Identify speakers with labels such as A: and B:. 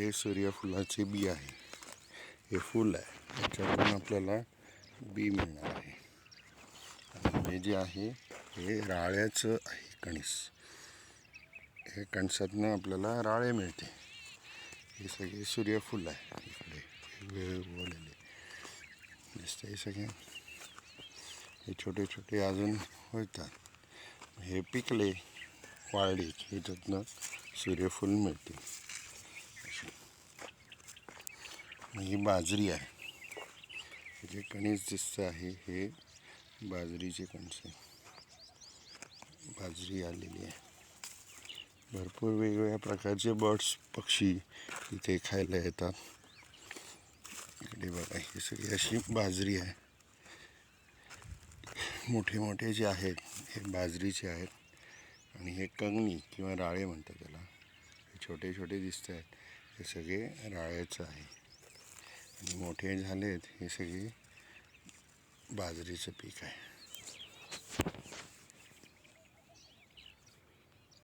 A: हे सूर्यफुलाचे बी आहे. हे फुल आहे. त्याच्यातून आपल्याला बी मिळणार आहे. आणि हे जे आहे हे राळ्याचं आहे कणीस. हे कणसातनं आपल्याला राळे मिळते. हे सगळे सूर्यफूल आहे इकडे. वेळ दिसते हे सगळे. हे छोटे छोटे अजून होतात. हे पिकले वाळले की ह्याच्यातनं सूर्यफूल मिळते ही बाजरी आहे. जे कणीस दिसतं आहे हे बाजरीचे कणस बाजरी आलेली आहे. भरपूर वेगवेगळ्या प्रकारचे बर्ड्स पक्षी इथे खायला येतात. इकडे बघा ही सगळी अशी बाजरी आहे. मोठे मोठे जे आहेत हे बाजरीचे आहेत. आणि हे कंगणी किंवा राळे म्हणतात त्याला. हे छोटे छोटे दिसत आहेत. हे सगळे राळ्याचं आहे. मोठे झालेत हे सगळी बाजरीचं पीक आहे.